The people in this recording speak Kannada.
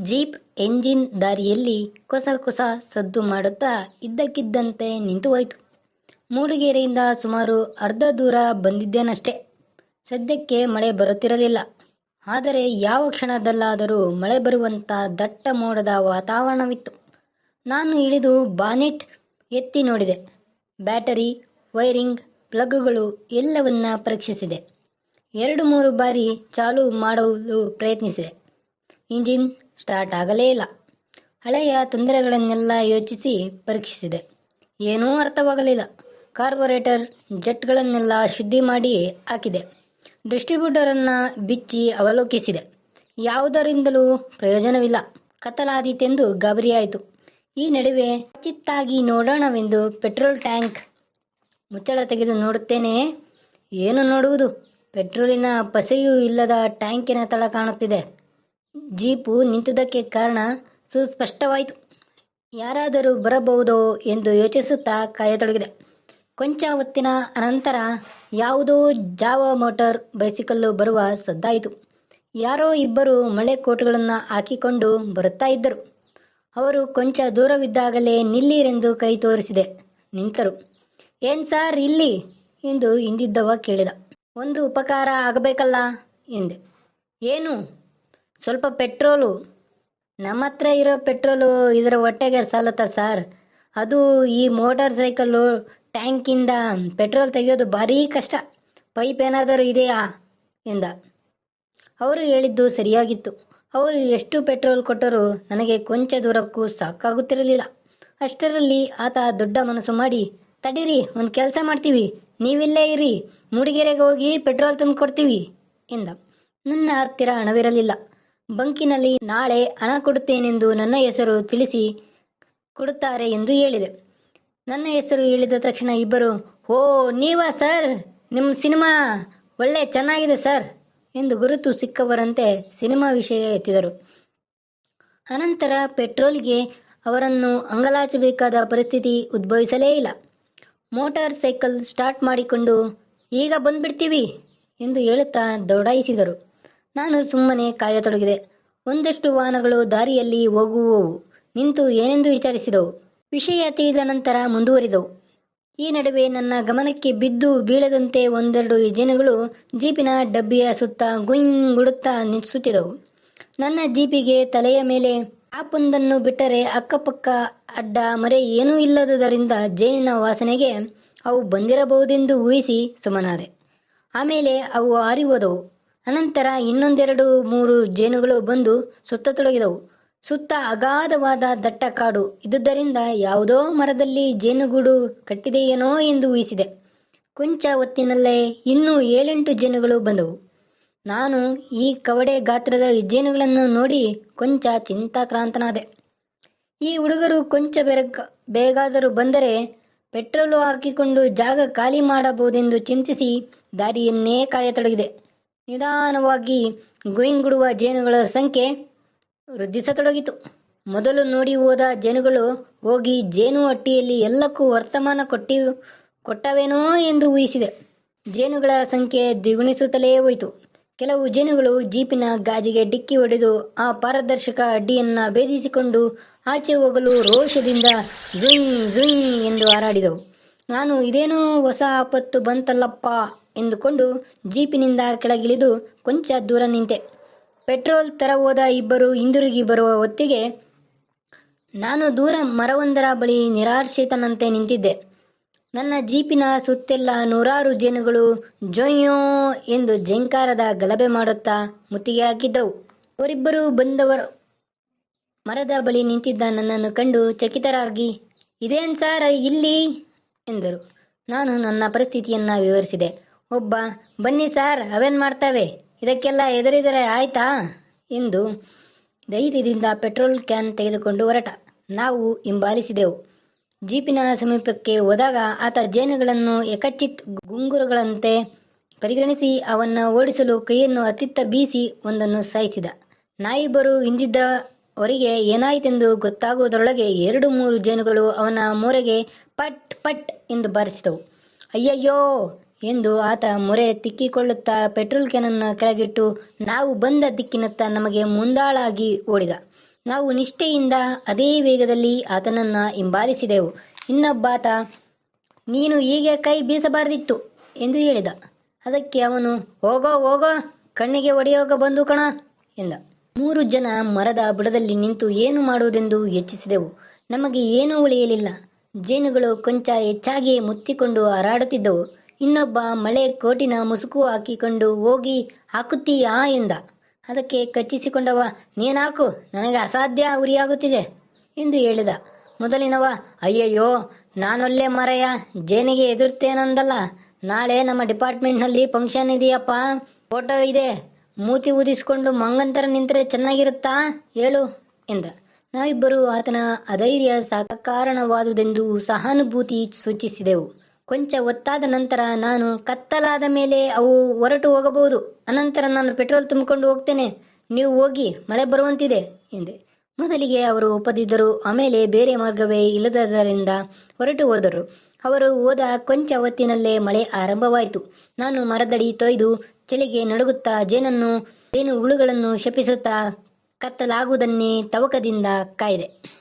ಜೀಪ್ ಎಂಜಿನ್ ದಾರಿಯಲ್ಲಿ ಕೊಸ ಕೊಸ ಸದ್ದು ಮಾಡುತ್ತಾ ಇದ್ದಕ್ಕಿದ್ದಂತೆ ನಿಂತು ಹೋಯಿತು. ಮೂಡಿಗೆರೆಯಿಂದ ಸುಮಾರು ಅರ್ಧ ದೂರ ಬಂದಿದ್ದೇನಷ್ಟೇ. ಸದ್ಯಕ್ಕೆ ಮಳೆ ಬರುತ್ತಿರಲಿಲ್ಲ. ಆದರೆ ಯಾವ ಕ್ಷಣದಲ್ಲಾದರೂ ಮಳೆ ಬರುವಂಥ ದಟ್ಟ ಮೋಡದ ವಾತಾವರಣವಿತ್ತು. ನಾನು ಇಳಿದು ಬಾನೆಟ್ ಎತ್ತಿ ನೋಡಿದೆ. ಬ್ಯಾಟರಿ, ವೈರಿಂಗ್, ಪ್ಲಗ್ಗಳು ಎಲ್ಲವನ್ನ ಪರೀಕ್ಷಿಸಿದೆ. ಎರಡು ಮೂರು ಬಾರಿ ಚಾಲು ಮಾಡಲು ಪ್ರಯತ್ನಿಸಿದೆ. ಇಂಜಿನ್ ಸ್ಟಾರ್ಟ್ ಆಗಲೇ ಇಲ್ಲ. ಹಳೆಯ ತೊಂದರೆಗಳನ್ನೆಲ್ಲ ಯೋಚಿಸಿ ಪರೀಕ್ಷಿಸಿದೆ. ಏನೂ ಅರ್ಥವಾಗಲಿಲ್ಲ. ಕಾರ್ಬೊರೇಟರ್ ಜೆಟ್ಗಳನ್ನೆಲ್ಲ ಶುದ್ಧಿ ಮಾಡಿ ಹಾಕಿದೆ. ಡಿಸ್ಟ್ರಿಬ್ಯೂಟರನ್ನು ಬಿಚ್ಚಿ ಅವಲೋಕಿಸಿದೆ. ಯಾವುದರಿಂದಲೂ ಪ್ರಯೋಜನವಿಲ್ಲ. ಕತ್ತಲಾದೀತೆಂದು ಗಾಬರಿಯಾಯಿತು. ಈ ನಡುವೆ ಚಿತ್ತಾಗಿ ನೋಡೋಣವೆಂದು ಪೆಟ್ರೋಲ್ ಟ್ಯಾಂಕ್ ಮುಚ್ಚಳ ತೆಗೆದು ನೋಡುತ್ತೇನೆ. ಏನು ನೋಡುವುದು? ಪೆಟ್ರೋಲಿನ ಪಸೆಯೂ ಇಲ್ಲದ ಟ್ಯಾಂಕಿನ ತಳ ಕಾಣುತ್ತಿದೆ. ಜೀಪು ನಿಂತುದಕ್ಕೆ ಕಾರಣ ಸುಸ್ಪಷ್ಟವಾಯಿತು. ಯಾರಾದರೂ ಬರಬಹುದೋ ಎಂದು ಯೋಚಿಸುತ್ತಾ ಕಾಯತೊಡಗಿದೆ. ಕೊಂಚ ಹೊತ್ತಿನ ಅನಂತರ ಯಾವುದೋ ಜಾವ ಮೋಟಾರ್ ಬೈಸಿಕಲ್ಲು ಬರುವ ಸದ್ದಾಯಿತು. ಯಾರೋ ಇಬ್ಬರು ಮಳೆ ಕೋಟುಗಳನ್ನು ಹಾಕಿಕೊಂಡು ಬರುತ್ತಾ ಇದ್ದರು. ಅವರು ಕೊಂಚ ದೂರವಿದ್ದಾಗಲೇ ನಿಲ್ಲಿರೆಂದು ಕೈ ತೋರಿಸಿದೆ. ನಿಂತರು. ಏನ್ ಸಾರ್ ಇಲ್ಲಿ? ಎಂದು ಹಿಂದಿದ್ದವ ಕೇಳಿದ. ಒಂದು ಉಪಕಾರ ಆಗಬೇಕಲ್ಲ? ಎಂದೆ. ಏನು? ಸ್ವಲ್ಪ ಪೆಟ್ರೋಲು. ನಮ್ಮ ಹತ್ರ ಇರೋ ಪೆಟ್ರೋಲು ಇದರ ಹೊಟ್ಟೆಗೆ ಸಾಲತ್ತ ಸರ್? ಅದು ಈ ಮೋಟಾರ್ ಸೈಕಲ್ಲು ಟ್ಯಾಂಕಿಂದ ಪೆಟ್ರೋಲ್ ತೆಗೆಯೋದು ಭಾರೀ ಕಷ್ಟ. ಪೈಪ್ ಏನಾದರೂ ಇದೆಯಾ? ಎಂದ. ಅವರು ಹೇಳಿದ್ದು ಸರಿಯಾಗಿತ್ತು. ಅವರು ಎಷ್ಟು ಪೆಟ್ರೋಲ್ ಕೊಟ್ಟರೂ ನನಗೆ ಕೊಂಚ ದೂರಕ್ಕೂ ಸಾಕಾಗುತ್ತಿರಲಿಲ್ಲ. ಅಷ್ಟರಲ್ಲಿ ಆತ ದೊಡ್ಡ ಮನಸ್ಸು ಮಾಡಿ, ತಡೀರಿ, ಒಂದು ಕೆಲಸ ಮಾಡ್ತೀವಿ. ನೀವಿಲ್ಲೇ ಇರಿ. ಮೂಡಿಗೆರೆಗೆ ಹೋಗಿ ಪೆಟ್ರೋಲ್ ತಂದು ಕೊಡ್ತೀವಿ ಎಂದ. ನನ್ನ ಹತ್ತಿರ ಹಣವಿರಲಿಲ್ಲ. ಬಂಕಿನಲ್ಲಿ ನಾಳೆ ಹಣ ಕೊಡುತ್ತೇನೆಂದು ನನ್ನ ಹೆಸರು ತಿಳಿಸಿ ಕೊಡುತ್ತಾರೆ ಎಂದು ಹೇಳಿದೆ. ನನ್ನ ಹೆಸರು ಹೇಳಿದ ತಕ್ಷಣ ಇಬ್ಬರು, ಓ, ನೀವಾ ಸರ್? ನಿಮ್ಮ ಸಿನಿಮಾ ಒಳ್ಳೆ ಚೆನ್ನಾಗಿದೆ ಸರ್ ಎಂದು ಗುರುತು ಸಿಕ್ಕವರಂತೆ ಸಿನಿಮಾ ವಿಷಯ ಎತ್ತಿದರು. ಅನಂತರ ಪೆಟ್ರೋಲ್ಗೆ ಅವರನ್ನು ಅಂಗಲಾಚಬೇಕಾದ ಪರಿಸ್ಥಿತಿ ಉದ್ಭವಿಸಲೇ ಇಲ್ಲ. ಮೋಟಾರ್ ಸೈಕಲ್ ಸ್ಟಾರ್ಟ್ ಮಾಡಿಕೊಂಡು, ಈಗ ಬಂದ್ಬಿಡ್ತೀವಿ ಎಂದು ಹೇಳುತ್ತಾ ದೌಡಾಯಿಸಿದರು. ನಾನು ಸುಮ್ಮನೆ ಕಾಯತೊಡಗಿದೆ. ಒಂದಷ್ಟು ವಾಹನಗಳು ದಾರಿಯಲ್ಲಿ ಹೋಗುವವು. ನಿಂತು ಏನೆಂದು ವಿಚಾರಿಸಿದವು. ವಿಷಯ ತಿಳಿದ ನಂತರ ಮುಂದುವರಿದವು. ಈ ನಡುವೆ ನನ್ನ ಗಮನಕ್ಕೆ ಬಿದ್ದು ಬೀಳದಂತೆ ಒಂದೆರಡು ಜೇನುಗಳು ಜೀಪಿನ ಡಬ್ಬಿಯ ಸುತ್ತ ಗುಂಗುಡುತ್ತಾ ನಿಲ್ಲಿಸುತ್ತಿದ್ದವು ನನ್ನ ಜೀಪಿಗೆ ತಲೆಯ ಮೇಲೆ ಆಪೊಂದನ್ನು ಬಿಟ್ಟರೆ ಅಕ್ಕಪಕ್ಕ ಅಡ್ಡ ಮರೆ ಏನೂ ಇಲ್ಲದುದರಿಂದ ಜೇನಿನ ವಾಸನೆಗೆ ಅವು ಬಂದಿರಬಹುದೆಂದು ಊಹಿಸಿ ಸುಮನಾದೆ ಆಮೇಲೆ ಅವು ಹಾರಿ ಹೋದವು. ಅನಂತರ ಇನ್ನೊಂದೆರಡು ಮೂರು ಜೇನುಗಳು ಬಂದು ಸುತ್ತ ತೊಡಗಿದವು ಸುತ್ತ ಅಗಾಧವಾದ ದಟ್ಟ ಕಾಡು. ಇದ್ದುದರಿಂದ ಯಾವುದೋ ಮರದಲ್ಲಿ ಜೇನುಗೂಡು ಕಟ್ಟಿದೆಯೇನೋ ಎಂದು ಊಹಿಸಿದೆ. ಕೊಂಚ ಹೊತ್ತಿನಲ್ಲೇ ಇನ್ನೂ ಏಳೆಂಟು ಜೇನುಗಳು ಬಂದವು. ನಾನು ಈ ಕವಡೆ ಗಾತ್ರದ ಜೇನುಗಳನ್ನು ನೋಡಿ ಕೊಂಚ ಚಿಂತಾಕ್ರಾಂತನಾದೆ. ಈ ಹುಡುಗರು ಕೊಂಚ ಬೆರಗ, ಬೇಗಾದರೂ ಬಂದರೆ ಪೆಟ್ರೋಲು ಹಾಕಿಕೊಂಡು ಜಾಗ ಖಾಲಿ ಮಾಡಬಹುದೆಂದು ಚಿಂತಿಸಿ ದಾರಿಯನ್ನೇ ಕಾಯತೊಡಗಿದೆ. ನಿಧಾನವಾಗಿ ಗುಯಿಂಗುಡುವ ಜೇನುಗಳ ಸಂಖ್ಯೆ ವೃದ್ಧಿಸತೊಡಗಿತು. ಮೊದಲು ನೋಡಿ ಹೋದ ಜೇನುಗಳು ಹೋಗಿ ಜೇನು ಹಟ್ಟಿಯಲ್ಲಿ ಎಲ್ಲಕ್ಕೂ ವರ್ತಮಾನ ಕೊಟ್ಟಿ ಕೊಟ್ಟವೇನೋ ಎಂದು ಊಹಿಸಿದೆ. ಜೇನುಗಳ ಸಂಖ್ಯೆ ದ್ವಿಗುಣಿಸುತ್ತಲೇ ಹೋಯಿತು. ಕೆಲವು ಜೇನುಗಳು ಜೀಪಿನ ಗಾಜಿಗೆ ಡಿಕ್ಕಿ ಹೊಡೆದು ಆ ಪಾರದರ್ಶಕ ಅಡ್ಡಿಯನ್ನು ಭೇದಿಸಿಕೊಂಡು ಆಚೆ ಹೋಗಲು ರೋಷದಿಂದ ಜುಯ್ ಜುಯ್ ಎಂದು ಹಾರಾಡಿದವು. ನಾನು ಇದೇನೋ ಹೊಸ ಆಪತ್ತು ಬಂತಲ್ಲಪ್ಪ. ಎಂದುಕೊಂಡು ಜೀಪಿನಿಂದ ಕೆಳಗಿಳಿದು ಕೊಂಚ ದೂರ ನಿಂತೆ. ಪೆಟ್ರೋಲ್ ತರ ಹೋದ ಇಬ್ಬರು ಹಿಂದಿರುಗಿ ಬರುವ ಹೊತ್ತಿಗೆ ನಾನು ದೂರ ಮರವೊಂದರ ಬಳಿ ನಿರಾಶ್ರಿತನಂತೆ ನಿಂತಿದ್ದೆ. ನನ್ನ ಜೀಪಿನ ಸುತ್ತೆಲ್ಲ ನೂರಾರು ಜೇನುಗಳು ಜೊಯ್ಯೋ ಎಂದು ಜಂಕಾರದ ಗಲಭೆ ಮಾಡುತ್ತಾ ಮುತ್ತಿಗೆ ಹಾಕಿದ್ದವು. ಅವರಿಬ್ಬರು ಬಂದವರು ಮರದ ಬಳಿ ನಿಂತಿದ್ದ ನನ್ನನ್ನು ಕಂಡು ಚಕಿತರಾಗಿ, ಇದೇನು ಸಾರ್ ಇಲ್ಲಿ? ಎಂದರು. ನಾನು ನನ್ನ ಪರಿಸ್ಥಿತಿಯನ್ನು ವಿವರಿಸಿದೆ. ಒಬ್ಬ, ಬನ್ನಿ ಸರ್, ಅವೇನ್ ಮಾಡ್ತವೆ? ಇದಕ್ಕೆಲ್ಲ ಎದುರಿದರೆ ಆಯ್ತಾ? ಎಂದು ಧೈರ್ಯದಿಂದ ಪೆಟ್ರೋಲ್ ಕ್ಯಾನ್ ತೆಗೆದುಕೊಂಡು ಹೊರಟ. ನಾವು ಹಿಂಬಾಲಿಸಿದೆವು. ಜೀಪಿನ ಸಮೀಪಕ್ಕೆ ಹೋದಾಗ ಆತ ಜೇನುಗಳನ್ನು ಎಕಚಿತ್ ಗುಂಗುರುಗಳಂತೆ ಪರಿಗಣಿಸಿ ಅವನ್ನ ಓಡಿಸಲು ಕೈಯನ್ನು ಅತ್ತಿತ್ತ ಬೀಸಿ ಒಂದನ್ನು ಸಾಯಿಸಿದ. ನಾಯಿಬ್ಬರು ಹಿಂದಿದ್ದವರಿಗೆ ಏನಾಯಿತೆಂದು ಗೊತ್ತಾಗುವುದರೊಳಗೆ ಎರಡು ಮೂರು ಜೇನುಗಳು ಅವನ ಮೂರೆಗೆ ಪಟ್ ಪಟ್ ಎಂದು ಬಾರಿಸಿದವು. ಅಯ್ಯಯ್ಯೋ! ಎಂದು ಆತ ಮೊರೆ ತಿಕ್ಕಿಕೊಳ್ಳುತ್ತಾ ಪೆಟ್ರೋಲ್ ಕ್ಯಾನನ್ನು ಕೆಳಗಿಟ್ಟು, ನಾವು ಬಂದ ದಿಕ್ಕಿನತ್ತ ನಮಗೆ ಮುಂದಾಳಾಗಿ ಓಡಿದ. ನಾವು ನಿಷ್ಠೆಯಿಂದ ಅದೇ ವೇಗದಲ್ಲಿ ಆತನನ್ನು ಹಿಂಬಾಲಿಸಿದೆವು. ಇನ್ನೊಬ್ಬಾತ, ನೀನು ಹೀಗೆ ಕೈ ಬೀಸಬಾರದಿತ್ತು ಎಂದು ಹೇಳಿದ. ಅದಕ್ಕೆ ಅವನು, ಹೋಗೋ ಹೋಗೋ, ಕಣ್ಣಿಗೆ ಒಡೆಯೋಗ ಬಂದು ಕಣ ಎಂದ. ಮೂರು ಜನ ಮರದ ಬುಡದಲ್ಲಿ ನಿಂತು ಏನು ಮಾಡುವುದೆಂದು ಯೋಚಿಸಿದೆವು. ನಮಗೆ ಏನೂ ಉಳಿಯಲಿಲ್ಲ. ಜೇನುಗಳು ಕೊಂಚ ಹೆಚ್ಚಾಗಿ ಮುತ್ತಿಕೊಂಡು ಹಾರಾಡುತ್ತಿದ್ದವು. ಇನ್ನೊಬ್ಬ ಮಳೆ ಕೋಟಿನ ಮುಸುಕು ಹಾಕಿಕೊಂಡು ಹೋಗಿ, ಹಾಕುತ್ತೀಯಾ? ಎಂದ. ಅದಕ್ಕೆ ಕಚ್ಚಿಸಿಕೊಂಡವ, ನೀನಾಕು, ನನಗೆ ಅಸಾಧ್ಯ ಉರಿಯಾಗುತ್ತಿದೆ ಎಂದು ಹೇಳಿದ. ಮೊದಲಿನವ, ಅಯ್ಯಯ್ಯೋ ನಾನೊಲ್ಲೇ ಮರೆಯ, ಜೇನಿಗೆ ಎದುರ್ತೇನಂದಲ್ಲ ನಾಳೆ ನಮ್ಮ ಡಿಪಾರ್ಟ್ಮೆಂಟ್ನಲ್ಲಿ ಫಂಕ್ಷನ್ ಇದೆಯಪ್ಪ, ಫೋಟೋ ಇದೆ, ಮೂತಿ ಊದಿಸಿಕೊಂಡು ಮಂಗಂತರ ನಿಂತರೆ ಚೆನ್ನಾಗಿರುತ್ತಾ? ಹೇಳು, ಎಂದ. ನಾವಿಬ್ಬರು ಆತನ ಅಧೈರ್ಯ ಸಾಕಾರಣವಾದುದೆಂದು ಸಹಾನುಭೂತಿ ಸೂಚಿಸಿದೆವು. ಕೊಂಚ ಒತ್ತಾದ ನಂತರ ನಾನು ಕತ್ತಲಾದ ಮೇಲೆ ಅವು ಹೊರಟು ಹೋಗಬಹುದು. ಅನಂತರ ನಾನು ಪೆಟ್ರೋಲ್ ತುಂಬಿಕೊಂಡು ಹೋಗ್ತೇನೆ. ನೀವು ಹೋಗಿ ಮಳೆ ಬರುವಂತಿದೆ ಎಂದೆ. ಮೊದಲಿಗೆ ಅವರು ಒಪ್ಪದಿದ್ದರು. ಆಮೇಲೆ ಬೇರೆ ಮಾರ್ಗವೇ ಇಲ್ಲದರಿಂದ ಹೊರಟು ಹೋದರು. ಅವರು ಹೋದ ಕೊಂಚ ಹೊತ್ತಿನಲ್ಲೇ ಮಳೆ ಆರಂಭವಾಯಿತು. ನಾನು ಮರದಡಿ ತೊಯ್ದು ಚಳಿಗೆ ನಡುಗುತ್ತಾ ಜೇನನ್ನು, ಜೇನು ಹುಳುಗಳನ್ನು ಶಪಿಸುತ್ತಾ ಕತ್ತಲಾಗುವುದನ್ನೇ ತವಕದಿಂದ ಕಾಯ್ದೆ.